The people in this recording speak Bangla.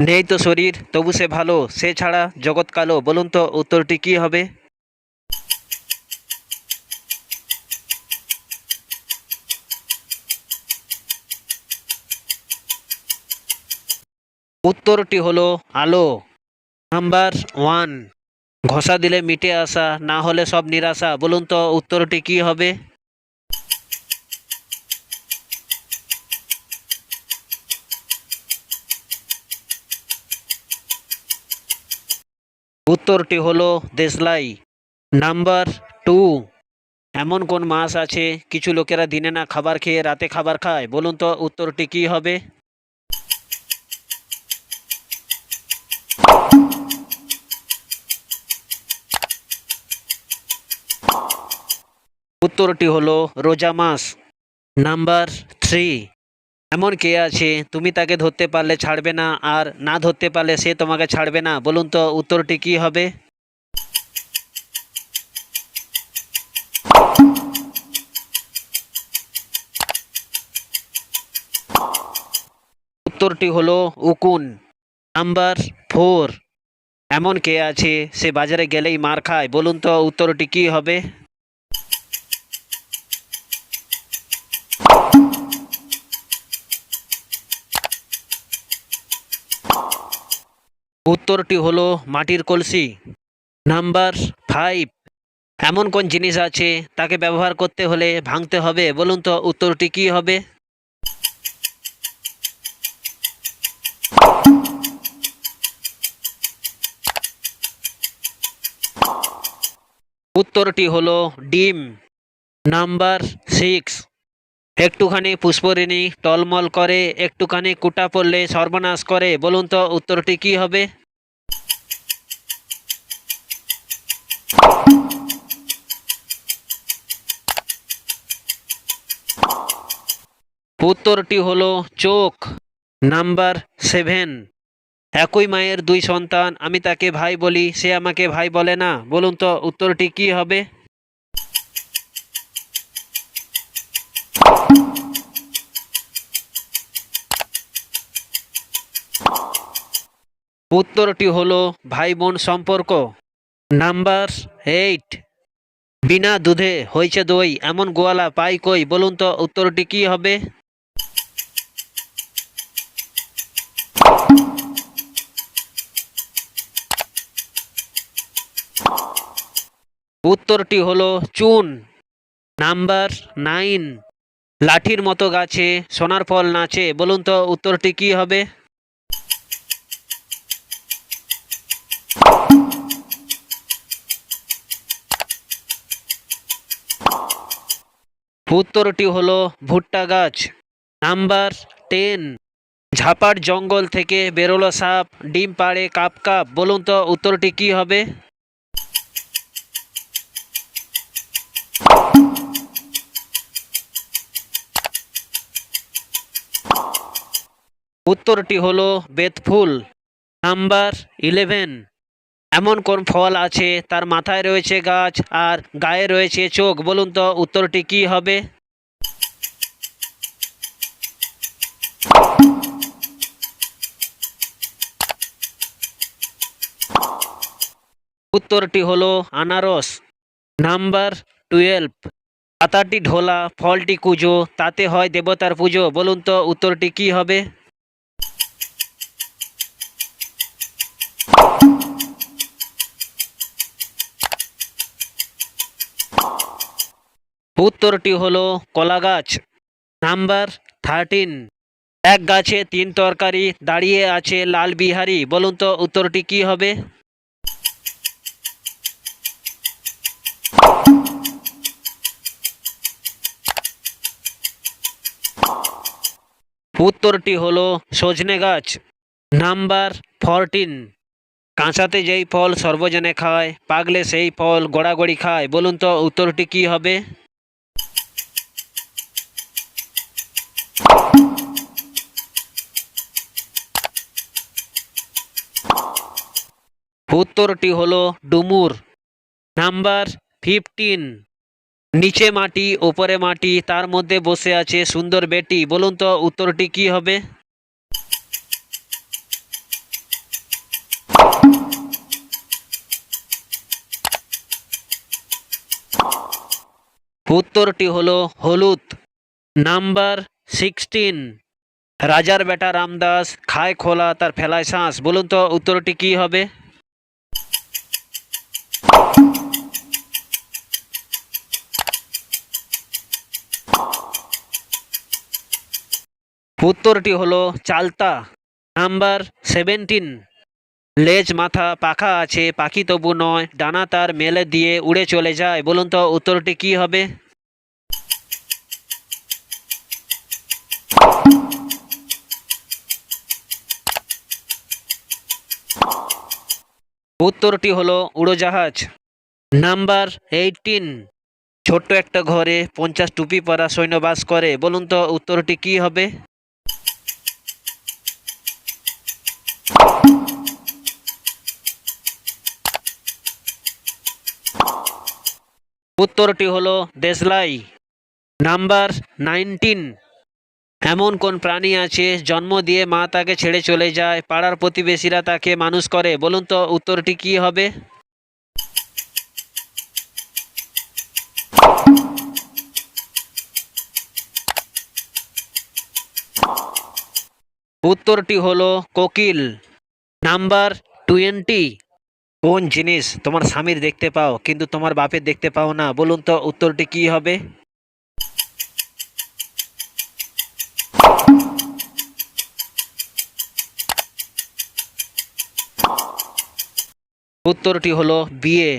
নেই তো শরীর, তবু সে ভালো, সে ছাড়া জগৎ কালো, বলুন তো উত্তরটি কি হবে? উত্তরটি হলো আলো। Number one. ঘষা দিলে মিটে আসা, না হলে সব নিরাশা, বলুন তো উত্তরটি কি হবে? উত্তরটি হলো দেশলাই। নাম্বার টু, এমন কোন মাস আছে, কিছু লোকেরা দিনে না খাবার খেয়ে রাতে খাবার খায়? বলুন তো উত্তরটি কি হবে? উত্তরটি হলো রোজা মাস নাম্বার থ্রি এমন কে আছে? তুমি তাকে ধরতে পারলে ছাড়বে না আর না ধরতে পারলে সে তোমাকে ছাড়বে না। বলুন তো উত্তরটি কি হবে? উত্তরটি হলো উকুন। Number four. এমন কে আছে? সে বাজারে গেলেই মার খায়। বলুন তো উত্তরটি কি হবে? উত্তরটি হলো মাটির কলসি। Number five. এমন কোন জিনিস আছে তাকে ব্যবহার করতে হলে ভাঙতে হবে? বলুন তো উত্তরটি কি হবে? উত্তরটি হলো ডিম। Number six. একটুখানি পুষ্পরিণী টলমল করে, একটুখানি কুটা পড়লে সর্বনাশ করে, বলুন তো উত্তরটি কি হবে? উত্তরটি হলো চোখ, নাম্বার সেভেন। একই মায়ের দুই সন্তান, আমি তাকে ভাই বলি, সে আমাকে ভাই বলে না, বলুন তো উত্তরটি কি হবে? উত্তরটি হলো ভাই বোন সম্পর্ক। Number eight. বিনা দুধে হয়েছে দই, এমন গোয়ালা পাই কই? বলুন তো উত্তরটি কি হবে? উত্তরটি হলো চুন। Number nine. লাঠির মতো গাছে, সোনার ফল নাচে, বলুন তো উত্তরটি কি হবে? উত্তরটি হলো ভুট্টা গাছ। নাম্বার টেন ঝাপার জঙ্গল থেকে বেরোলো সাপ, ডিম পাড়ে কাপ কাপ। বলুন তো উত্তরটি কি হবে? উত্তরটি হলো বেতফুল। নাম্বার ইলেভেন এমন কোন ফল আছে? তার মাথায় রয়েছে গাছ আর গায়ে রয়েছে চোখ। বলুন তো, উত্তরটি কি হবে? উত্তরটি হলো আনারস। Number twelve. পাতাটি ঢোলা, ফলটি কুজো, তাতে হয় দেবতার পুজো। বলুন তো, উত্তরটি কি হবে? উত্তরটি হলো কলা গাছ। নাম্বার থার্টিন এক গাছে তিন তরকারি দাঁড়িয়ে আছে লাল বিহারি। বলুন তো উত্তরটি কি হবে? উত্তরটি হলো সজনে গাছ। নাম্বার ফরটিন কাঁচাতে যেই ফল সর্বজনে খায়, পাগলে সেই ফল গড়াগড়ি খায়। বলুন তো উত্তরটি কি হবে? উত্তরটি হল ডুমুর। Number fifteen. নিচে মাটি, ওপরে মাটি, তার মধ্যে বসে আছে সুন্দর বেটি। বলুন তো, উত্তরটি কি হবে? উত্তরটি হলো হলুদ। Number sixteen. রাজার বেটা রামদাস খায় খোলা তার ফেলায় শাঁস। বলুন তো, উত্তরটি কি হবে? উত্তরটি হলো চালতা। Number seventeen. লেজ মাথা পাখা আছে, পাখি তবু নয়, ডানা তার মেলে দিয়ে উড়ে চলে যায়। বলুন তো উত্তরটি কি হবে? উত্তরটি হলো উড়োজাহাজ। নাম্বার এইটিন ছোট্ট একটা ঘরে পঞ্চাশ টুপি পরা সৈন্য বাস করে। বলুন তো উত্তরটি কি হবে? উত্তরটি হলো দেশলাই। Number nineteen. এমন কোন প্রাণী আছে, জন্ম দিয়ে মা তাকে ছেড়ে চলে যায়, পাড়ার প্রতিবেশীরা তাকে মানুষ করে? বলুন তো উত্তরটি কি হবে? উত্তরটি হলো কোকিল। Number twenty. কোন জিনিস তোমার স্বামীর দেখতে পাও, কিন্তু তোমার বাপের দেখতে পাও না? বলুন তো উত্তরটি কি হবে? উত্তরটি হলো বিয়ে।